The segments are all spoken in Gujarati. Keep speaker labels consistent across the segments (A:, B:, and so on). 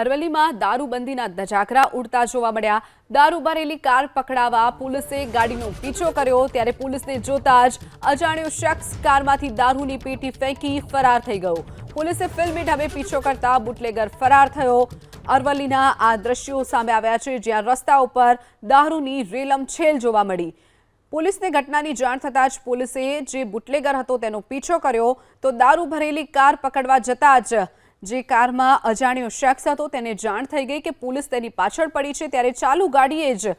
A: અરવલ્લીમાં દારૂબંધીના ધજાકરા ઉડતા જોવા મળ્યા. દારૂ ભરેલી કાર પકડાવા પોલીસે ગાડીનો પીછો કર્યો. ત્યારે પોલીસને જોતા જ અજાણ્યો શખ્સ કારમાંથી દારૂની પેટી ફેંકી ફરાર થઈ ગયો. પોલીસે ફિલ્મી ઢબે પીછો કરતા બુટલેગર ફરાર થયો. અરવલ્લીના આ દ્રશ્યો સામે આવ્યા છે, જ્યાં રસ્તા ઉપર દારૂની રેલમછેલ જોવા મળી. પોલીસને ઘટનાની જાણ થતાં જ પોલીસે જે બુટલેગર હતો તેનો પીછો કર્યો. તો દારૂ ભરેલી કાર પકડવા જતા જ જે કારમાં અજાણ્યો શખ્સ હતો તેને જાણ થઈ ગઈ કે પોલીસ તેની પાછળ પડી છે. ત્યારે ચાલુ ગાડીએ જ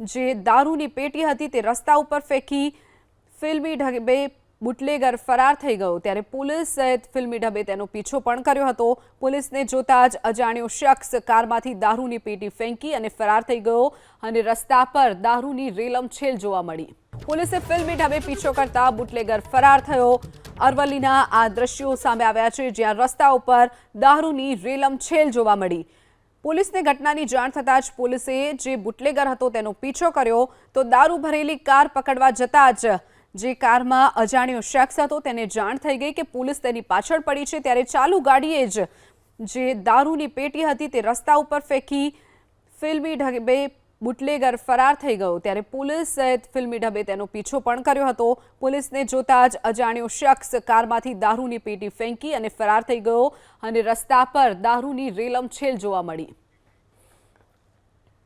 A: જે દારૂની પેટી હતી તે રસ્તા ઉપર ફેંકી ફિલ્મી ઢબે બુટલેગર ફરાર થઈ ગયો. ત્યારે પોલીસે ફિલ્મી ઢબે તેનો પીછો પણ કર્યો હતો. પોલીસને જોતા જ અજાણ્યો શખ્સ કારમાંથી દારૂની પેટી ફેંકી અને ફરાર થઈ ગયો અને રસ્તા પર દારૂની રેલમછેલ જોવા મળી. પોલીસે ફિલ્મી ઢબે પીછો કરતા બુટલેગર ફરાર થયો. અરવલ્લીના આ દ્રશ્યો સામે આવ્યા છે, જ્યાં રસ્તા ઉપર દારૂની રેલમછેલ જોવા મળી. પોલીસને ઘટનાની જાણ થતાં જ પોલીસે જે બુટલેગર હતો તેનો પીછો કર્યો તો દારૂ ભરેલી કાર પકડવા જતાં જ જે કારમાં અજાણ્યો શખ્સ હતો તેને જાણ થઈ ગઈ કે પોલીસ તેની પાછળ પડી છે. ત્યારે ચાલુ ગાડીએ જ જે દારૂની પેટી હતી તે રસ્તા ઉપર ફેંકી ફિલ્મી ઢબે બુટલેગર ફરાર થઈ ગયો ત્યારે પોલીસ સહિત ફિલ્મી ઢબે તેનો પીછો પણ કર્યો હતો. પોલીસને જોતા જ અજાણ્યો શખ્સ કારમાંથી દારૂની પેટી ફેંકી અને ફરાર થઈ ગયો અને રસ્તા પર દારૂની રેલમછેલ જોવા મળી.